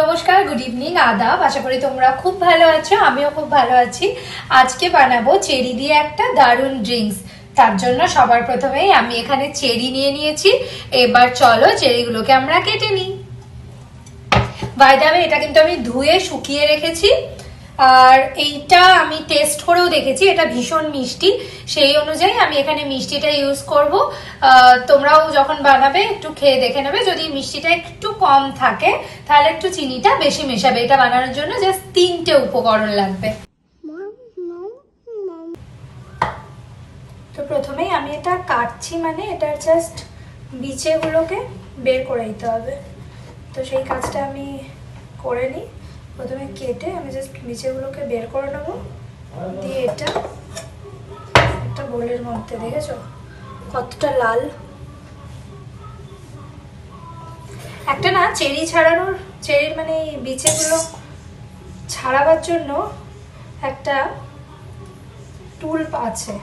নমস্কার good evening আদাব। আশা করি তোমরা খুব ভালো আছো, আমিও খুব ভালো আছি। আজকে বানাবো চেরি দিয়ে একটা দারুণ ড্রিঙ্কস তার জন্য সবার প্রথমেই আমি এখানে চেরি নিয়ে নিয়েছি। এবার চলো চেরিগুলোকে আমরা কেটে নিই। বাইদাবে এটা কিন্তু আমি ধুয়ে শুকিয়ে রেখেছি। আর এইটা আমি টেস্ট করেও দেখেছি, এটা ভীষণ মিষ্টি। সেই অনুযায়ী আমি এখানে মিষ্টিটা ইউজ করব। তোমরাও যখন বানাবে, একটু খেয়ে দেখে নেবে। যদি মিষ্টিটা একটু কম থাকে, তাহলে একটু চিনিটা বেশি মেশাবে। এটা বানানোর জন্য জাস্ট তিনটে উপকরণ লাগবে। তো প্রথমেই আমি এটা কাটছি মানে এটার জাস্ট বিচেগুলোকে বের করে দিতে হবে। তো সেই কাজটা আমি করে নিই। প্রথমে কেটে আমি জাস্ট বিচেগুলোকে বের করে নেব। দিয়ে এটা, একটা বোলের মধ্যে, দেখেছ? কতটা লাল। একটা না, চেরি ছাড়ানোর, চেরির মানে বিচেগুলো ছাড়াবার জন্য একটা টুল আছে।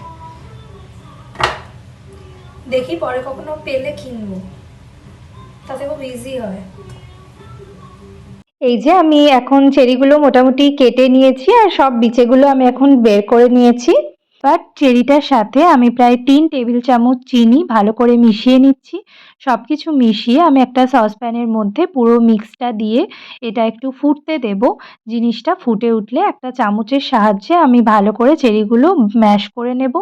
দেখি পরে কখনো পেলে কিনবো। তাতে খুব ইজি হয়। এই যে আমি এখন চেরিগুলো মোটামুটি কেটে নিয়েছি আর সব বিচেগুলো আমি এখন বের করে নিয়েছি। বাট চেরিটার সাথে আমি প্রায় তিন টেবিল চামচ চিনি ভালো করে মিশিয়ে নিচ্ছি। সব কিছু মিশিয়ে আমি একটা সসপ্যানের মধ্যে পুরো মিক্সটা দিয়ে এটা একটু ফুটতে দেব। জিনিসটা ফুটে উঠলে একটা চামচের সাহায্যে আমি ভালো করে চেরিগুলো ম্যাশ করে নেব।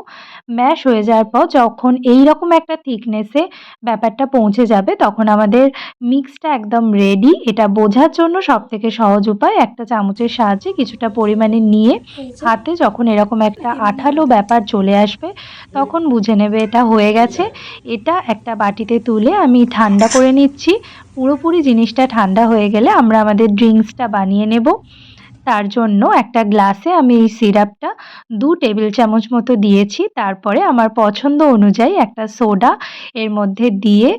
ম্যাশ হয়ে যাওয়ার পর যখন এই রকম একটা থিকনেসে ব্যাপারটা পৌঁছে যাবে তখন আমাদের মিক্সটা একদম রেডি। এটা বোঝার জন্য সব থেকে সহজ উপায় একটা চামচের সাহায্যে কিছুটা পরিমাণে নিয়ে হাতে যখন এরকম একটা আঠালো ব্যাপার চলে আসবে, তখন বুঝে নেবে এটা হয়ে গেছে। এটা একটা বাটিতে তুলে আমি ঠান্ডা করে নিচ্ছি। পুরোপুরি জিনিসটা ঠান্ডা হয়ে গেলে আমরা আমাদের ড্রিঙ্কসটা বানিয়ে নেব। তার জন্য একটা গ্লাসে আমি এই সিরাপটা দু টেবিল চামচ মতো দিয়েছি। তারপরে আমার পছন্দ অনুযায়ী একটা সোডা এর মধ্যে দিয়ে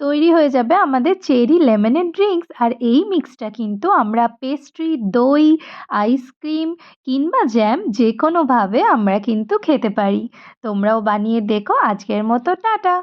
তৈরি হয়ে যাবে আমাদের চেরি লেমনের ড্রিঙ্কস। আর এই মিক্সটা কিন্তু আমরা পেস্ট্রি, দই, আইসক্রিম কিংবা জ্যাম যে কোনোভাবে আমরা কিন্তু খেতে পারি। তোমরাও বানিয়ে দেখো। আজকের মতো টাটা।